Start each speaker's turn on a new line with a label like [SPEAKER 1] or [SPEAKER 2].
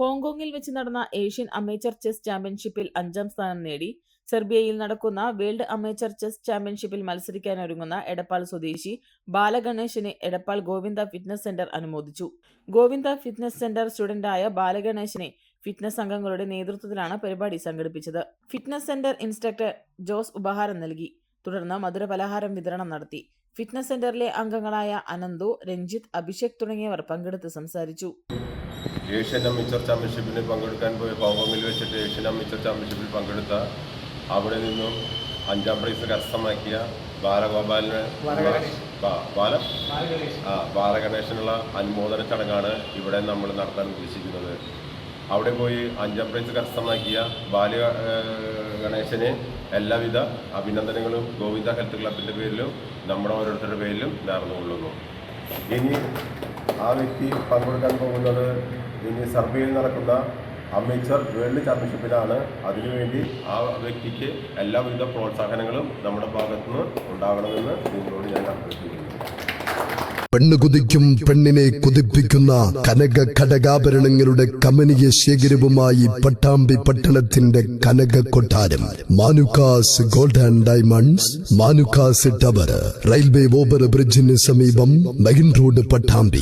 [SPEAKER 1] ഹോങ്കോങ്ങിൽ വെച്ച് നടന്ന Asian amateur chess ചാമ്പ്യൻഷിപ്പിൽ അഞ്ചാം സ്ഥാനം നേടി. സെർബിയയിൽ നടക്കുന്ന വേൾഡ് അമേച്ചർ ചെസ് ചാമ്പ്യൻഷിപ്പിൽ മത്സരിക്കാനൊരുങ്ങുന്ന എടപ്പാൾ സ്വദേശി ബാലഗണേശനെ എടപ്പാൾ ഗോവിന്ദ ഫിറ്റ്നസ് സെന്റർ അനുമോദിച്ചു. ഗോവിന്ദ ഫിറ്റ്നസ് സെന്റർ സ്റ്റുഡന്റായ ബാലഗണേശനെ ഫിറ്റ്നസ് അംഗങ്ങളുടെ നേതൃത്വത്തിലാണ് പരിപാടി സംഘടിപ്പിച്ചത്. ഫിറ്റ്നസ് സെന്റർ ഇൻസ്ട്രക്ടർ ജോസ് ഉപഹാരം നൽകി. തുടർന്ന് മധുര പലഹാരം വിതരണം നടത്തി. ഫിറ്റ്നസ് സെന്ററിലെ അംഗങ്ങളായ അനന്തു രഞ്ജിത്ത് അഭിഷേക് തുടങ്ങിയവർ പങ്കെടുത്ത് സംസാരിച്ചു.
[SPEAKER 2] ഏഷ്യൻ അമിച്ചർ ചാമ്പ്യൻഷിപ്പിന് പങ്കെടുക്കാൻ പോയ ഹോങ്കോങ്ങിൽ വെച്ചിട്ട് ഏഷ്യൻ അമിച്ചർ ചാമ്പ്യൻഷിപ്പിൽ പങ്കെടുത്ത അവിടെ നിന്നും അഞ്ചാം പ്രൈസ് കരസ്ഥമാക്കിയ ബാലഗോപാലിന് ബാല? ആ ബാലഗണേശനുള്ള അനുമോദന ചടങ്ങാണ് ഇവിടെ നമ്മൾ നടത്താൻ ഉദ്ദേശിക്കുന്നത്. അവിടെ പോയി അഞ്ചാം പ്രൈസ് കരസ്ഥമാക്കിയ ബാല ഗണേശന് എല്ലാവിധ അഭിനന്ദനങ്ങളും ഗോവിന്ദ ഹെൽത്ത് ക്ലബിന്റെ പേരിലും നമ്മുടെ ഓരോരുത്തരുടെ പേരിലും നേർന്നുകൊള്ളുന്നു. ഇനി ആ വ്യക്തി പങ്കെടുക്കാൻ പോകുന്നത് ഇനി സർബിയയിൽ നടക്കുന്ന അമേച്ചർ വേൾഡ് ചാമ്പ്യൻഷിപ്പിലാണ്. അതിനുവേണ്ടി ആ വ്യക്തിക്ക് എല്ലാവിധ പ്രോത്സാഹനങ്ങളും നമ്മുടെ ഭാഗത്തുനിന്ന് ഉണ്ടാകണമെന്ന് നിങ്ങളോട് ഞാൻ അഭ്യർത്ഥിക്കുന്നു.
[SPEAKER 3] പെണ്ണ് കുതിക്കും പെണ്ണിനെ കുതിപ്പിക്കുന്ന കനക ഘടകാഭരണങ്ങളുടെ കമനീയ ശേഖരവുമായി പട്ടാമ്പി പട്ടണത്തിന്റെ കനക കൊട്ടാരം. Manukkas gold and diamonds Manukkas tower railway over ബ്രിഡ്ജിന് സമീപം മെയിൻ റോഡ് പട്ടാമ്പി.